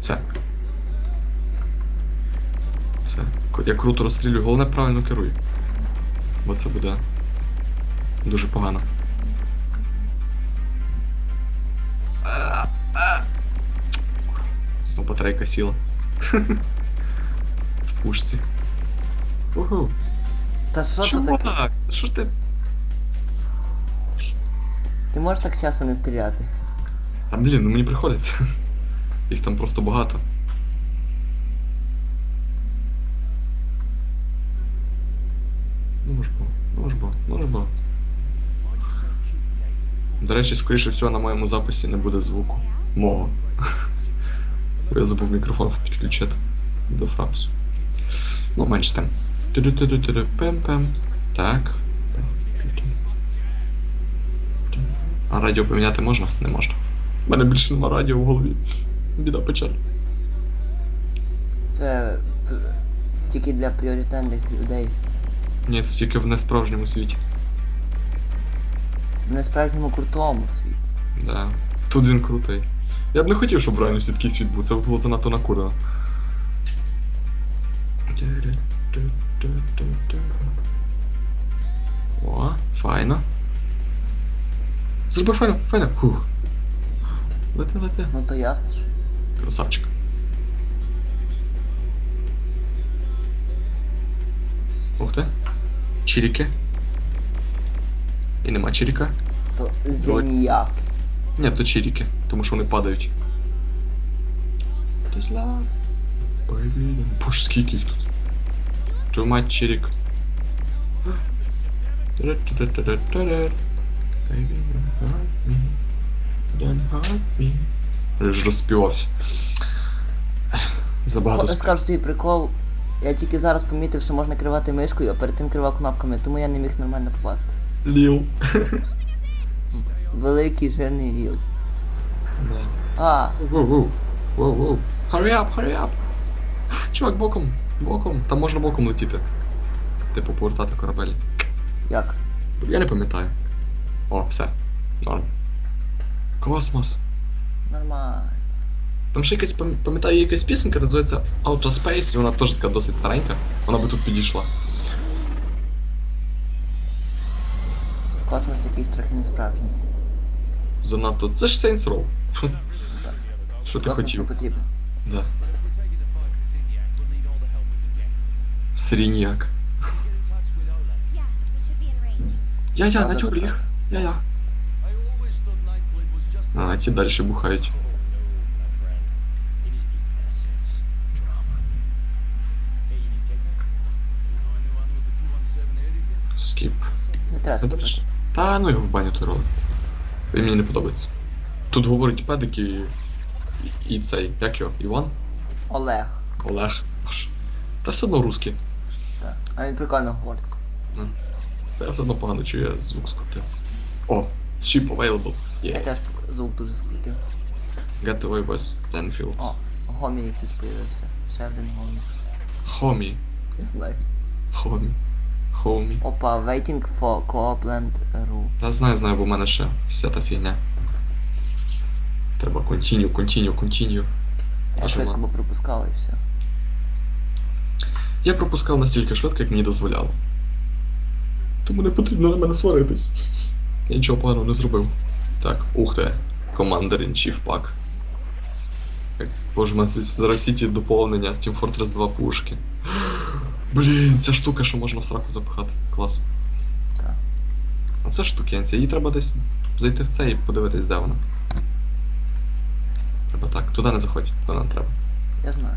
Все. Все. Я круто розстрілюю, головне правильно керуй. Бо це буде дуже погано. Знову батарейка сіла. В пушці. Уху. Та що це таке? так? Що ж ти? Ти можеш так часто не стріляти? Та блін, ну мені приходиться. Їх там просто багато. Ну ж бо, ну ж. До речі, скоріше всього на моєму записі не буде звуку. Мого. Я забув мікрофон підключити до фрапсу. Ну, менш з тим. Ту-ду-ту-ду-ту-ду, Пем-пем. Так. А радіо поміняти можна? Не можна. У мене більше нема радіо в голові. Біда печаль. Це тільки для пріоритетних людей. Ні, це тільки в несправжньому світі. В несправжньому крутому світі. Да. Тут він крутий. Я б не хотів, щоб в реальності такий світ був, це було занадто накурено. О, файно. Зроби файно, файно. Фух. Лети, лети. Ну то ясно ж. Красавчик. Ух ти. Чиріки. І нема чиріка. То Давай. зеніяк. Ні, то чиріки, тому що вони падають. Тесла. Боже, скільки їх тут. Чого мать чирік? Don't hurt me. Я вже розспівався. Забагато спів. Скажу тобі прикол. Я тільки зараз помітив, що можна керувати мишкою, а перед тим керував кнопками, тому я не міг нормально попасти. Ліл. Великий жирний ріл. Да. А, Воу, воу. Воу, воу. Hurry up, hurry up. Чувак, боком, боком. Там можна боком летіти. Типу, повертати корабель. як? Я не пам'ятаю. О, все. Норм. Космос. Нормально. Там ще якась пам- пам'ятаю є якась пісенька, називається Outer Space, і вона теж така досить старенька. Вона би тут підійшла. Космос якийсь трохи несправжній. Занадто. Це ж Saints Row. Так. Що ти Космос не хотів? потрібен. Да. Сирініяк. Yeah, we should be in range. Я-я, Надо натюр їх. Я-я. А, ті далі бухають. Скіп. Не треба Та, скіпати. Та ну його в баню той ролик. Він мені не подобається. Тут говорить педик і, і, цей, як його? Іван? Олег. Олег. Та все одно русський. Так. А він прикольно говорить. Та я все одно погано чую, я звук скрутив. О, ship available. Я теж звук дуже скрутив. Away by Stanfield. О, гомі якийсь появився. Ще один гомі. Хомі. Не знаю. Хомі. Хомі. Опа, waiting for Copeland Ru. Я знаю, знаю, бо в мене ще вся та фігня. Треба continue, continue, continue. Я швидко вона? би пропускав і все. Я пропускав настільки швидко, як мені дозволяло. Тому не потрібно на мене сваритись. Я нічого поганого не зробив. Так, ух ти. Commander in Chief Pack. Як, боже, мене зараз всі ті доповнення Team Fortress 2 пушки. Блін, ця штука, що можна в сраку запихати. Клас. Так. А це штукенця, їй треба десь зайти в це і подивитись, де вона. Треба так, туди не заходь, туди не треба. Я знаю.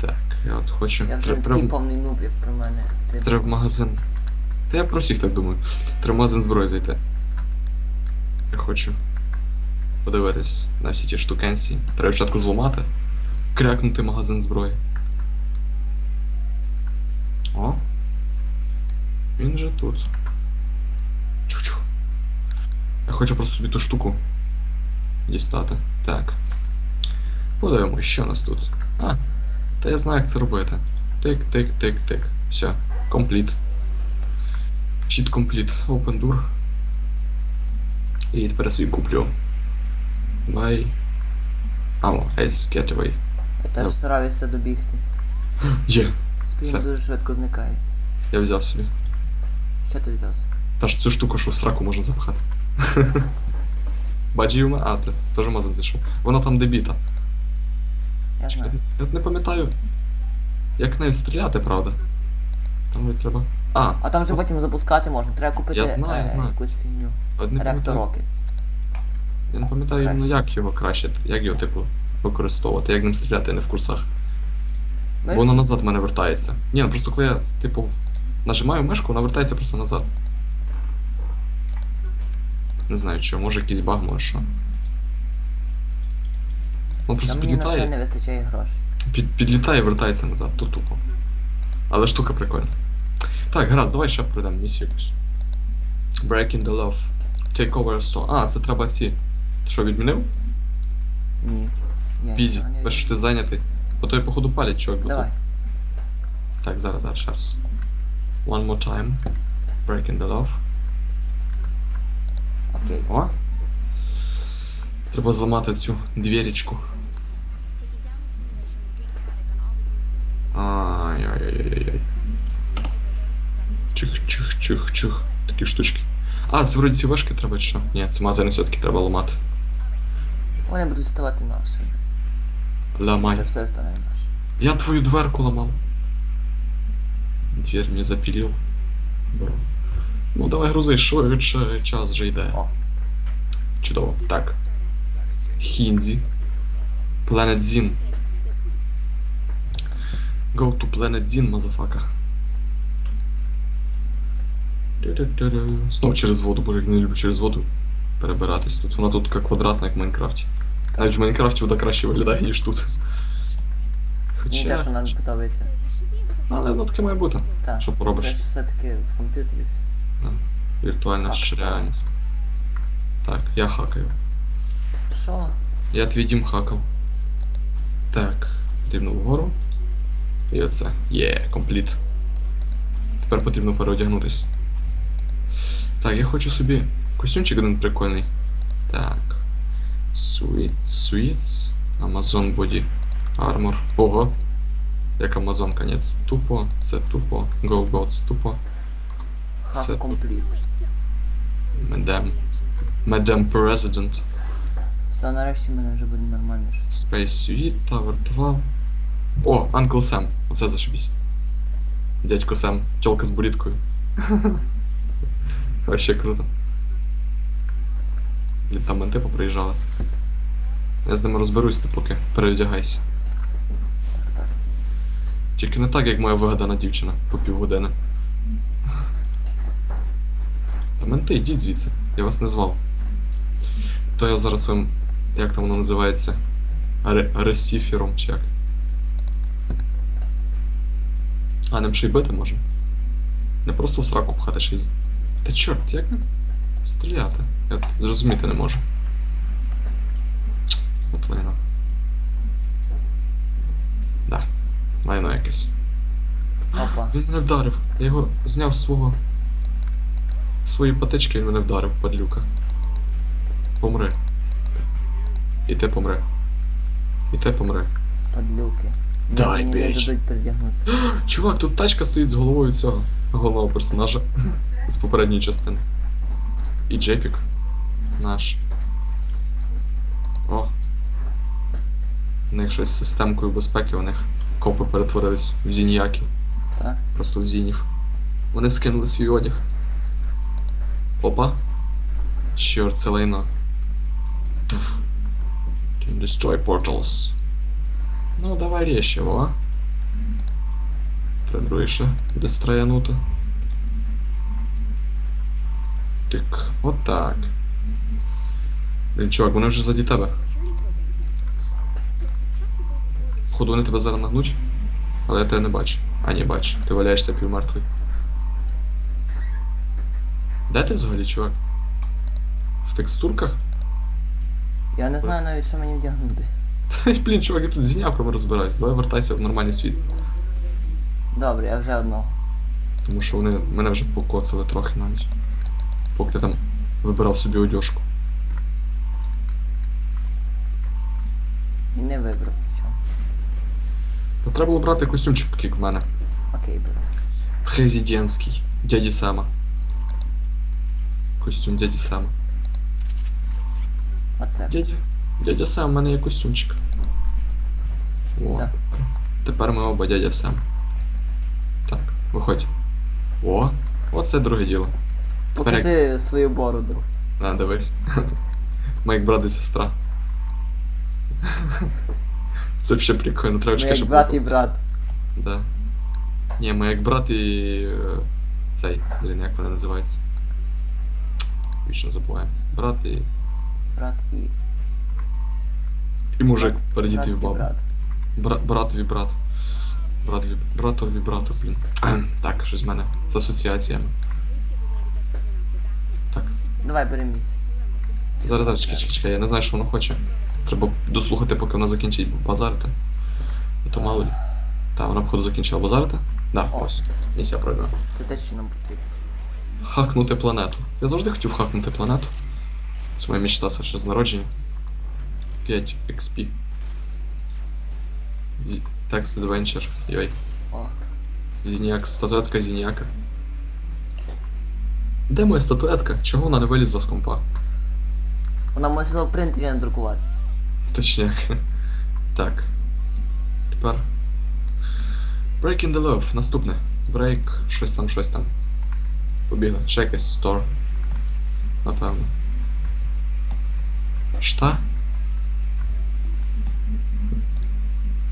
Так, я от хочу. Я вже такий повний нуб, як про мене. Ти Треба в магазин. Та я про всіх так думаю. Треба в магазин зброї зайти. Я хочу подивитись на всі ті штукенці. Треба спочатку зламати. Крякнути магазин зброї. О. Він же тут. Чу-чу. Я хочу просто собі ту штуку дістати. Так. Подивимось, що у нас тут. А, та я знаю, як це робити. Тик, тик, тик, тик. Все. Компліт. Cheat complete. Open door. І тепер я собі куплю. Buy. Ammo. Ace Getaway. Я теж стараюся добігти. Є, Спін дуже швидко зникає. я взяв собі. Що ти взяв? Та ж цю штуку, що в сраку можна запхати. Баджі у мене. А, ти теж мазан зайшов. Вона там дебіта. Я знаю. Я от не пам'ятаю, як нею стріляти, правда. Там треба. А, А там просто- потім запускати можна. Треба купити Я знаю, е, знаю. якусь фігню. От не пам'ятаю. Rocket. Я не пам'ятаю, Краще. ну як його краще, як його, типу, використовувати, як ним стріляти, я не в курсах. Бо воно назад в мене вертається. Ні, ну просто коли я, типу, нажимаю мишку, вона вертається просто назад. Не знаю що, може якийсь баг, може що. Воно Та просто мені на все підлітає, не вистачає грошей. під, підлітає і вертається назад, то тупо. Але штука прикольна. Так, гаразд, давай ще пройдемо місію якусь. Breaking the love. Take over store. А, це треба ці. Ти що, відмінив? Ні. Я нічого не бачиш, ти зайнятий. Бо той, походу, палять чувак. бо Давай. тут- Так, зараз, зараз, ще раз. One more time. Breaking the love. Окей. О. Треба зламати цю двірічку. Ай-яй-яй-яй-яй. Чих, чих, чих, чих. Такі штучки. А, це вроді ці вишки треба чи що? Ні, це мазани все-таки треба ламати. Вони будуть ставати нашими. Ламай. Це все стане наше. Я твою дверку ломал. Дверь мне запилил. Бро. Ну давай грузи, швидше, час же йде. О. Чудово. Так. Хінзі. Planet Zin. Go to Planet Zin, мазафака. Знов через воду, боже, як не люблю через воду перебиратись тут. Вона тут така квадратна, як в Майнкрафті. Навіть в Майнкрафті вода краще виглядає, ніж тут. Мені теж вона не подобається. Але воно таке має бути. Так. Що поробиш? Це ж все-таки в комп'ютері. Віртуальна Хак ж реальність. Так, я хакаю. Що? Я твій дім хакав. Так, потрібно вгору. І оце. Є, компліт. Тепер потрібно переодягнутись. Так, я хочу собі костюмчик один прикольний. Так. Sweet, Sweets. Amazon Body Armor. Ого. Як Amazon, конець. Тупо, це тупо. Go Goats тупо. Тут. компліт. Мадам. Мадам President. Все, нарешті в мене вже буде нормально. Space Suite, Tower 2. О, Uncle Sam. Оце зашибісь. Дядько Сем, тёлка з буріткою. Вообще круто. Блін, там менти поприїжджали. Я з ними розберусь, ти поки переодягайся. Тільки не так, як моя вигадана дівчина по півгодини. Та менти, йдіть звідси, я вас не звав. То я зараз вам. Як там воно називається? Ре- Ресіфером чи як? А, ним ще бити може. Не просто в сраку пхати ще й. Та чорт, як не стріляти? Я зрозуміти не можу. От лайно. Да. Лайно якесь. Опа. Він мене вдарив. Я його зняв з свого. Свої патички він мене вдарив, падлюка. Помри. І ти помри. І ти помри. Подлюки. Дай, біч. Чувак, тут тачка стоїть з головою цього головного персонажа з попередньої частини. І Джепік наш. О. У них щось з системкою безпеки, у них копи перетворились в зініяків. Так. Просто в зінів. Вони скинули свій одяг. Опа. Чорт, це лайно. Destroy portals. Ну, давай рєще, во. Треба ще дестраянути. Так, отак. Блін, чувак, вони вже заді тебе. Походу вони тебе зараз нагнуть, але я тебе не бачу. А, ні, бачу. Ти валяєшся півмертвий. Де ти взагалі, чувак? В текстурках? Я не знаю навіть, що мені вдягнути. Та, блін, чувак, я тут з зінявками розбираюсь. Давай вертайся в нормальний світ. Добре, я вже одного. Тому що вони мене вже покоцали трохи навіть. Поки ти там вибирав собі одежку. І не вибрав нічого. Та треба було брати костюмчик такий, як в мене. Окей, беру. Президентський. Дяді Сема. Костюм дяді Сема. Оце. Дядя, дядя Сем, в мене є костюмчик. О, Все. тепер ми оба дядя Сем. Так, виходь. О, оце друге діло. Покажи свою бороду. На, дивись. Ми як брат і сестра. Це взагалі прикольно, треба чекати, щоб... брат і брат. Да. Ні, ми як брат і. е, Цей, блін, як вона називається? Вічно забуваємо. Брат і. Брат і. І мужик брат, перед брат дітей в бабу. брат. Бра- братові брат. Братові, братові брату, блін. так, щось в мене з асоціаціями. Давай бери місце. Зараз, зараз, чекай, чекай, чекай, я не знаю, що воно хоче. Треба дослухати, поки вона закінчить базарити. А то мало. Та, вона, походу, закінчила базарити? Да, О. ось. Місія пройдена. Це те, що нам потрібно. Хакнути планету. Я завжди хотів хакнути планету. Це моя мечта ще з народження. 5 XP. Text Adventure. Йой. О, Зініак, статуетка Зініака. Де моя статуетка? Чого вона не вилізла з компа? вона може в принтері надрукуватися. Точняк. Так. Тепер. Breaking the Love. Наступне. Break, щось там, щось там. Побігли. Ще якийсь store. Напевно. Шта?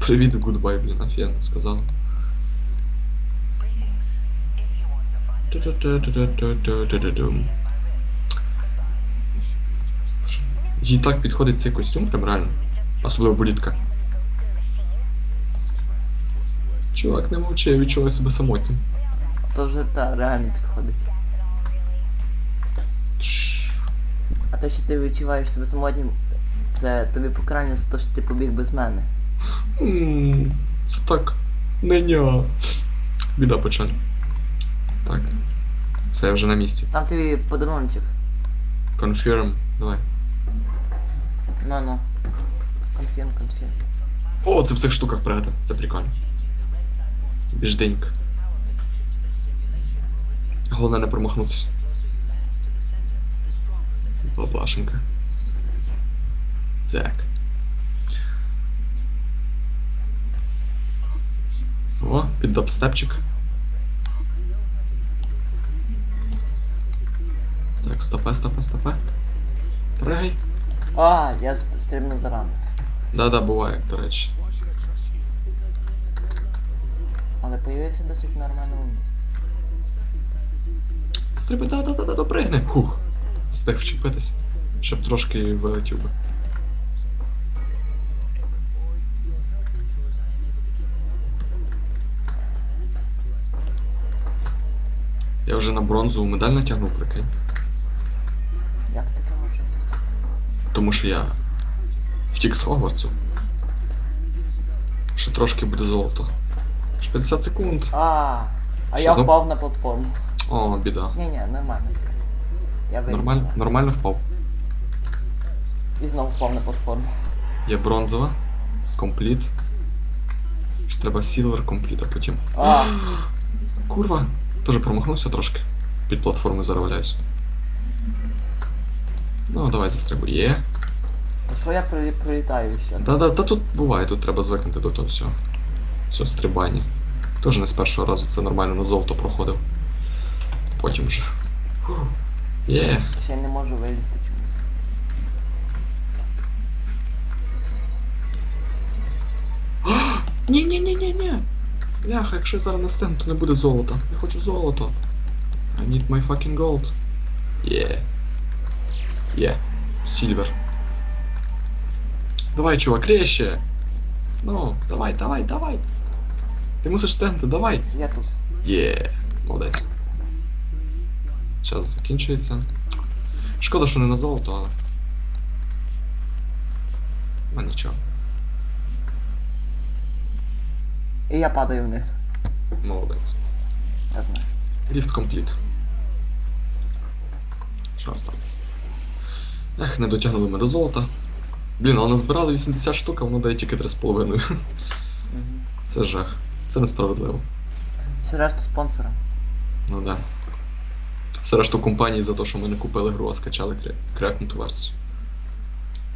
Привіт, goodbye, блін, офігенно сказала. Їй так підходить цей костюм, прям реально. Особливо болітка. Чувак, не мовчи, я відчуваю себе самотнім. То вже та реально підходить. А те, що ти відчуваєш себе самотнім, це тобі покарання за те, що ти побіг без мене. Це так. Неня. Біда печаль. Так. Все, я вже на місці. Там тобі подаруночок. Confirm. Давай. Ну ну. Конфірм, конфірм. О, це в цих штуках пригати. Це прикольно. Біжденьк. Головне не промахнутися. Баблашенька. Так. О, під дабстепчик. Так, стопе, стопе, стопе. Пригай. А, я стрибнув зарано. Да-да, буває, до речі. Але появився досить нормальному місці. Стриби, да, да, да, да, допригни. Хух. Встиг вчепитись. Щоб трошки вилетів би. Я вже на бронзову медаль натягнув, прикинь. Як таке може? Тому що я втік з Хогвартсу. Ще трошки буде золото. Ж 50 секунд. А, а Що, я знов? впав на платформу. О, біда. Ні, ні, нормально все. Я. Нормально, нормально впав. І знову впав на платформу. Є бронзова. Компліт. Ще треба сілвер компліт, а потім. А, Курва. Тоже промахнувся трошки. Під платформою зараз валяюсь. Ну, давай застрибуй. Є. що я пролі- пролітаю зараз? Да-да, та тут буває, тут треба звикнути до того всього. Цього стрибання. Тоже не з першого разу це нормально на золото проходив. Потім вже. Фух. Є. Ще я не можу вилізти чомусь. Ні-ні-ні-ні-ні. Бляха, якщо я зараз не встигну, то не буде золота. Я хочу золото. I need my fucking gold. Є. Є. Сільвер. Давай, чувак, резче. Ну, давай, давай, давай. Ти мусиш встигнути, давай. Я тут. Є. Молодець. Час закінчується. Шкода, що не на золото, але. Ну нічого. І я падаю вниз. Молодець. Я знаю. Ліфт компліт. Що там? Ех, не дотягнули ми до золота. Блін, але назбирали 80 штук, а воно дає тільки 3,5. Угу. Це Це жах. Це несправедливо. Все решту спонсора. Ну да. Все решту компанії за те, що ми не купили гру, а скачали крякнуту версію.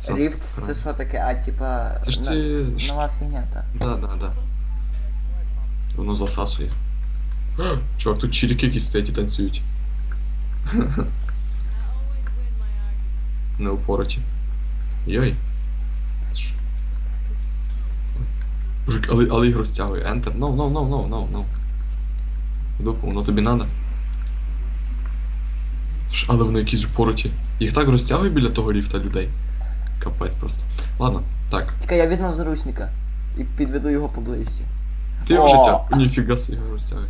Ріфт це що таке, а типа. Це ж на- ці. Нова фігня, так. Да, да, да. Воно засасує. Чувак, тут чирики якісь стоять і танцюють. Не упороті. Йой. Але, але ігру стягує. Enter. No, no, no, no, no, no. Дупу, воно тобі надо. Але вони якісь упороті. Їх так розтягує біля того ліфта людей. Капець просто. Ладно, так. Тільки я візьму заручника і підведу його поближче. Ти його життя. Ніфіга собі його розтягує.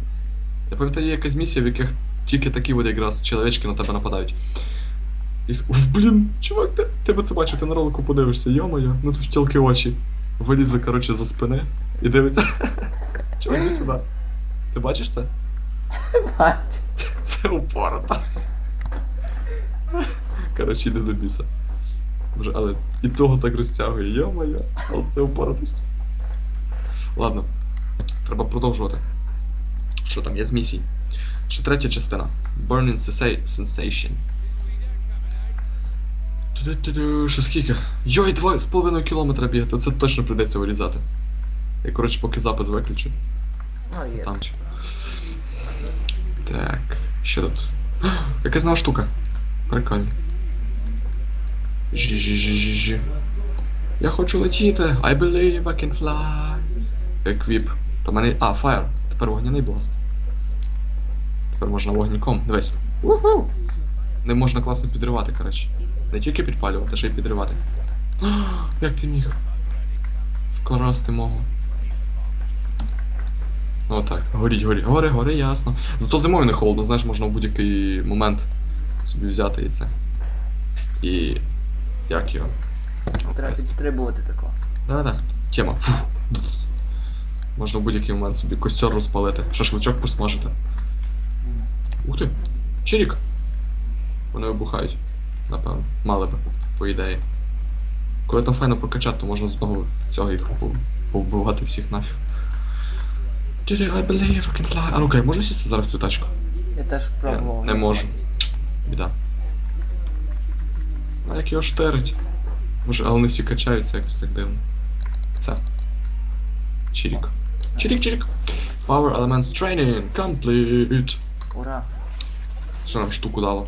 Я пам'ятаю, є якась місія, в яких тільки такі от якраз чоловічки на тебе нападають. І, блін, чувак, ти, би це бачив, ти на ролику подивишся, йо-моє, ну тут в тілки очі. Вилізли, коротше, за спини і дивиться. Чувак, іди сюди. Ти бачиш це? Бач. Це упорото. Коротше, йди до біса. Боже, але і того так розтягує, йо-моє, але це упоротость. Ладно, треба продовжувати. Що там є з місій? Ще третя частина. Burning Sensa- Sensation. Що скільки? Йой, два з половиною кілометра бігати, це точно прийдеться вирізати. Я, коротше, поки запис виключу. Ну є. Там. Так, що тут? Якась нова штука. Прикольно. Жі-жі-жі-жі-жі. Я хочу летіти. I believe I can fly. Еквіп. Та мене. А, fire. Тепер вогняний бласт. Тепер можна вогніком. Дивись. Уху! Не можна класно підривати, коротше. Не тільки підпалювати, а ще й підривати. Як ти міг? Вкласти мову. Ну так, горіть, горіть, гори, гори, ясно. Зато зимою не холодно, знаєш, можна в будь-який момент собі взяти і це. І. Як його? Треба Квест. підстрибувати такого. Да-да. Тема. Фух. Можна в будь-який момент собі костер розпалити, шашличок посмажити. Ух ти! Чирік! Вони вибухають. Напевно. Мали би, по ідеї. Коли там файно прокачати, то можна з одного цього їх повбивати всіх нафіг. Did I believe I can fly? А ну-ка, я можу сісти зараз в цю тачку? Я теж пробував. не можу. Біда. А як його штирить? Може, але не всі качаються якось так дивно. Все. Чирік. Чирік, чирік. Power Elements Training Complete. Ура. Що нам штуку дало?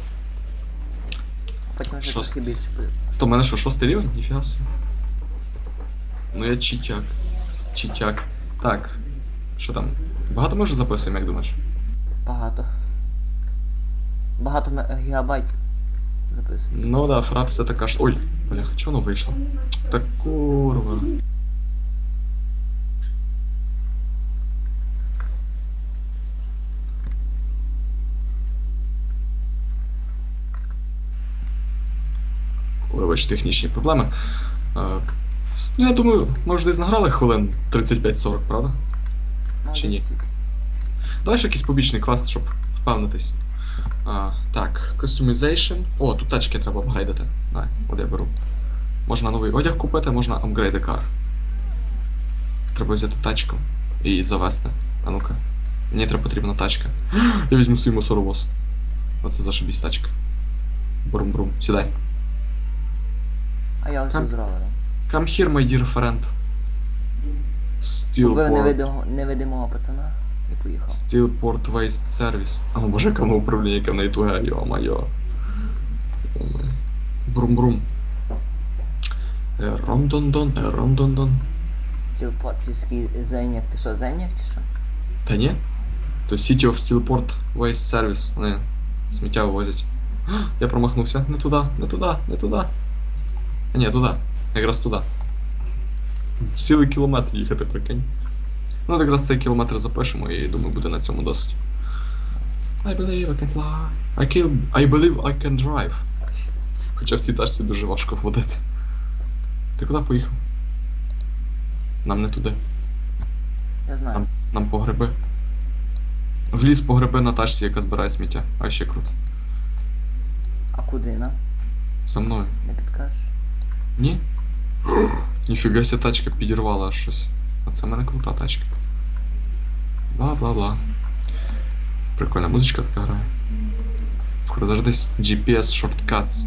Потім вже Шост- трохи більше буде. Стоп, у мене що, шостий рівень? Ніфіга собі. Ну я читяк. Читяк. Так. Що там? Багато ми вже записуємо, як думаєш? Багато. Багато ме- гігабайтів записую. Ну да, фракція така ж. Ой, бляха, чого воно вийшло? Та курва. Вибач, технічні проблеми. Е, ну, я думаю, ми вже десь награли хвилин 35-40, правда? Чи ні? Давай ще якийсь побічний квест, щоб впевнитись. А, так, customization. О, тут тачки треба апгрейдити. Давай, от я беру. Можна новий одяг купити, можна апгрейди кар. Треба взяти тачку і завести. А ну-ка. Мені треба потрібна тачка. Я візьму свій мусоровоз. Оце зашибісь тачка. Брум-брум. Сідай. А я ось Там-. Come here, my dear friend. Убив Steelport. невидимого, невидимого пацана і поїхав. Steelport Waste Service. А, боже, яке воно управління, яке в неї туге, йо-майо. Брум-брум. Ерондондон, ерондондон. Стілпортівський зеняк. Ти що, зеняк чи що? Та ні? То City of Steelport Waste Service. Вони сміття вивозять. Я промахнувся. Не туди, не туди, не туди. А ні, туди. Якраз туди. Цілий кілометр їхати, прикинь. Ну, якраз цей кілометр запишемо і думаю, буде на цьому досить. I believe I can fly. I, can... I believe I can drive. Хоча в цій тачці дуже важко водити. Ти куди поїхав? Нам не туди. Я знаю. Нам, нам по гриби. В ліс по гриби на тачці, яка збирає сміття. А ще круто. А куди нам? За мною. Не підкажеш? Ні? Ніфіга ся тачка підірвала аж щось. А це в мене крута тачка. Бла-бла-бла. Прикольна музичка така грає. Скоро заждись GPS Shortcuts.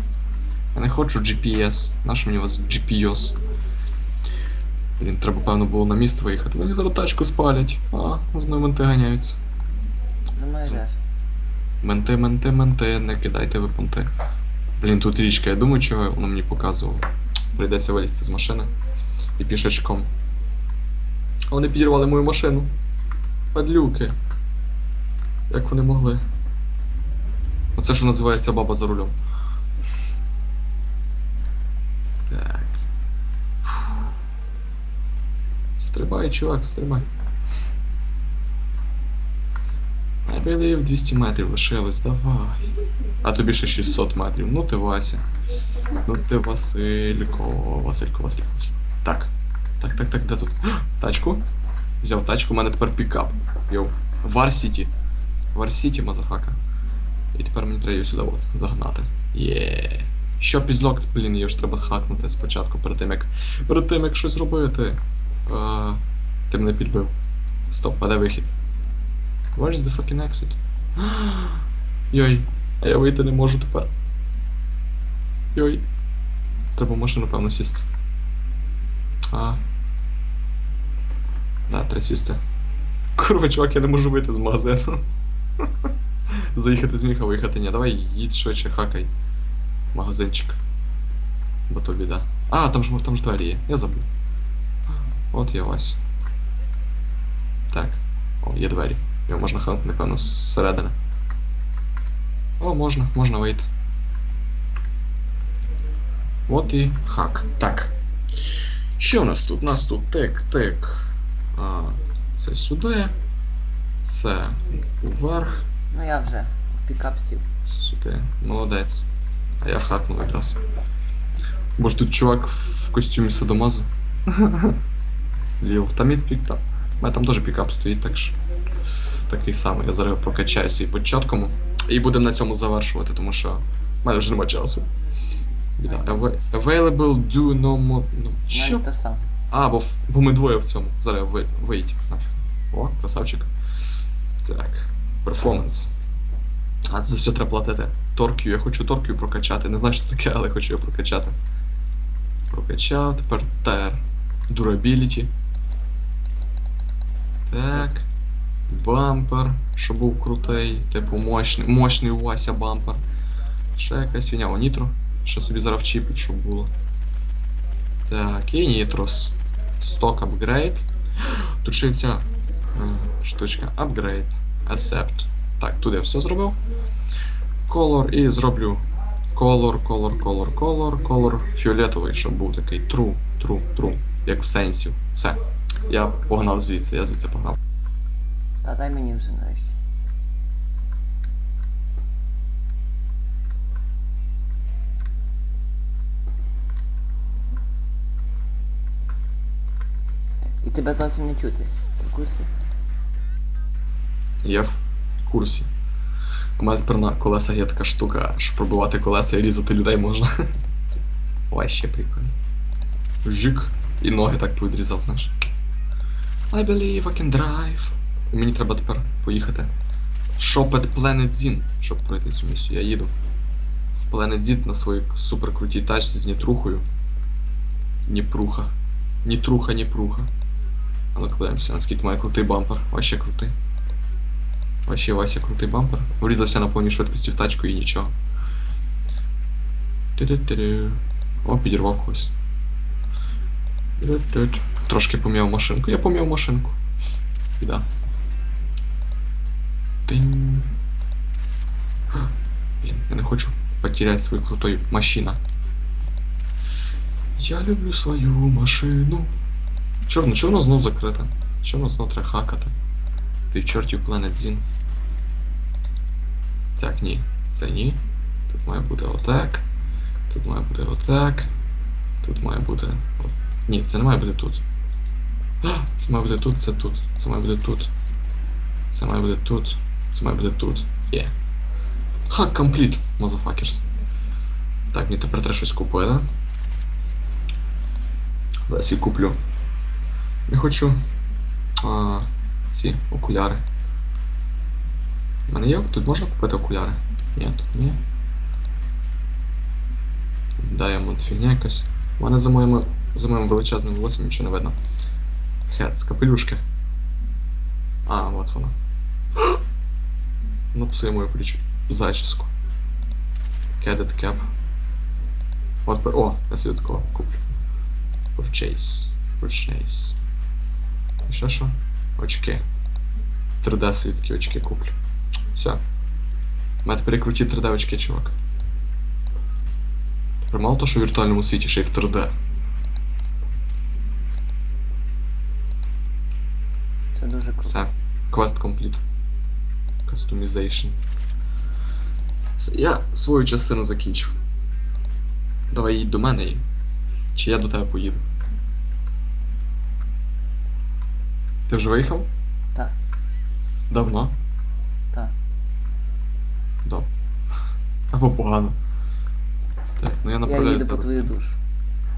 Я не хочу GPS. Нащо мені у вас GPS? Блін, треба, певно, було на міст виїхати. Мені зараз тачку спалять. А, з мною менти ганяються. За мною йдеш. Менти, менти, менти, не кидайте ви понти. Блін, тут річка, я думаю, чого воно мені показувало. Прийдеться вилізти з машини і пішечком. Вони підірвали мою машину. Падлюки. Як вони могли? Оце що називається баба за рулем. Так. Стрибай, чувак, стрибай. I believe 200 метрів лишилось, давай. А тобі ще 600 метрів. Ну ти Вася. Ну ти Василько. Василько, Василько, Василько. Так. Так, так, так, де тут? Тачку. Взяв тачку, у мене тепер пікап. Йоу. Варсіті. Варсіті, мазафака. І тепер мені треба її сюди от загнати. Є. Що пізлок, блін, її ж треба хакнути спочатку, перед тим як. Перед тим як щось робити. А, ти мене підбив. Стоп, а де вихід? Is the fucking exit? Йой, а я вийти не можу тепер. Йой. Треба машину, певно, сісти. А. Да, треба сісти. Курва, чувак, я не можу вийти з магазину. Заїхати зміг, а виїхати ні. Давай їдь швидше, хакай. Магазинчик. Бо то біда. А, там ж там ж двері є, я забув. От я Вась. Так. О, є двері. Його можна хакнути, напевно, зсередини. О, можна, можна вийти. От і хак. Так. Що у нас тут? У нас тут. А, це сюди. Це вверх. Ну я вже в пікап сів. Сюди. Молодець. А я хакнув якраз. Бо ж тут чувак в костюмі садомазу. Ліл. Там і пікап. У мене там теж пікап стоїть, так що. Такий самий. Я зараз його прокачаю свій початком. І будемо на цьому завершувати, тому що в мене вже немає часу. Available do no more. Ну, що? Те саме. А, бо, бо ми двоє в цьому. Зараз я ви, виїдь. нафіг. О, красавчик. Так. Перформанс. А це за все треба платити. Торкію. Я хочу торкію прокачати. Не знаю, що це таке, але хочу його прокачати. Прокачав. Тепер тер. Durability. Так. Бампер, щоб був крутий, типу мощний, мощний Вася бампер. Ще якась фіня, о, нітро. Ще собі зараз вчіпить, щоб було. Так, і нітрос. Сток апгрейд. Тут ще ця штучка. Upgrade. Accept. Так, тут я все зробив. Color і зроблю color, color, color, color, color фіолетовий, щоб був такий true, true, true. Як в сенсі. Все. Я погнав звідси, я звідси погнав. Та дай мені вже. І тебе зовсім не чути. Ти в курсі? Я в курсі. У мене тепер на колесах є така штука, що пробивати колеса і різати людей можна. Ой, ще прикольно. Жик. І ноги так повідрізав, знаєш. I believe I can drive. І мені треба тепер поїхати. Shop at Planet Zin, щоб пройти цю місію. Я їду. В Planet Zin на своїй суперкрутій тачці з нітрухою. Ніпруха. Нітруха, ніпруха. А ну-ка подивимося, наскільки має крутий бампер. Вообще крутий. Вообще Вася крутий бампер. Врізався на повній швидкості в тачку і нічого. Ту-ду-ту-ду. О, підірвав когось. Ту-ду-ту. Трошки пом'яв машинку. Я пом'яв машинку. Біда. Тинь. А, Блін, я не хочу потерять свою крутою машина. Я люблю свою машину. Чорно, чого воно знов закрите? Чого воно знов треба хакати? Ти чортів Planet Zin. Так, ні. Це ні. Тут має бути отак. Тут має бути отак. Тут має бути. От. Ні, це не має бути тут. Це має бути тут, це тут. Це має бути тут. Це має бути тут. Це має бути тут. Є. Хак компліт, motherfuckers. Так, мені тепер треба щось купити. Зараз я куплю. Я хочу. А, ці окуляри. У мене є. Тут можна купити окуляри? Ні, тут ні. Diamond фігня якась. У мене за моїми, за моїм величезним волоссям нічого не видно. Хец, капелюшки. А, от вона. Вона псує мою плечу. Зачіску. Cadet cap. От, о, я собі куплю. Purchase. Purchase. І ще що? Очки. 3D собі такі очки куплю. Все. У мене тепер круті 3D очки, чувак. Тепер мало того, що в віртуальному світі ще й в 3D. Це дуже круто. Все. Квест компліт. Все, я свою частину закінчив. Давай їдь до мене. Чи я до тебе поїду? Ти вже виїхав? Так. Давно? Так. Доб. Або погано. Так, ну я Я направляюся. їду по твою душу.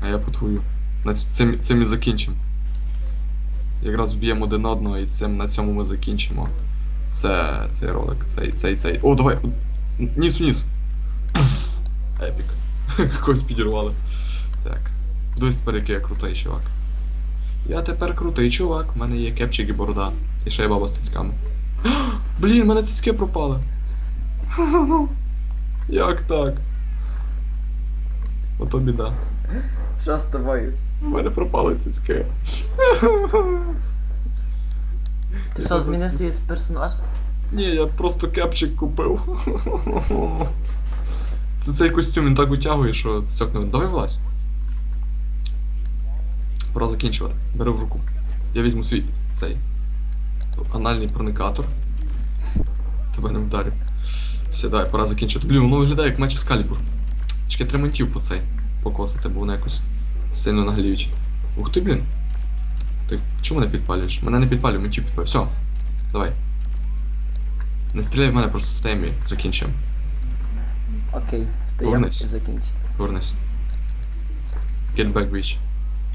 А я по твою. На ц- цим, цим і закінчимо. Якраз вб'ємо один одного і цим, на цьому ми закінчимо. Це цей ролик, цей, цей, цей. О, давай! Ніс вниз! Епік. Когось підірвали. Так. Тепер, який я крутий чувак. Я тепер крутий чувак, в мене є кепчик і борода. І ще є баба з цицьками. Блін, в мене цицьки пропали. Як так? Ото біда. Що з тобою? У мене пропали цицьки. Ти що, змінив свій персонаж? Ні, я просто кепчик купив. Це цей костюм він так утягує, що цьокне. Давай влазь. Пора закінчувати. Бери в руку. Я візьму свій цей анальний проникатор. Тебе не вдарю. Все, давай, пора закінчувати. Блін, воно виглядає як меч Ескалібур. Чекай, трементів по цей покосити, бо вони якось сильно нагліють. Ух ти, блін. Ти чому не підпалюєш? Мене не підпалює, ментів підпалює. Все, давай. Не стріляй в мене, просто стаємо і закінчимо. Окей, стояв і Повернись. закінчив. Повернись. Get back, bitch.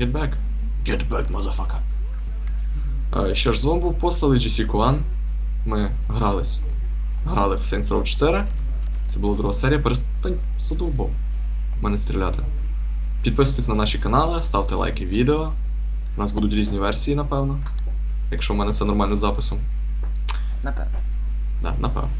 Get back. Get back, motherfucker. Е, Що ж, з вами був послали GC Kuan. Ми грались. Грали в Saints Row 4. Це була друга серія. Перестань задовбав мене стріляти. Підписуйтесь на наші канали, ставте лайки відео. У нас будуть різні версії, напевно. Якщо в мене все нормально з записом. Напевно. Да, напевно.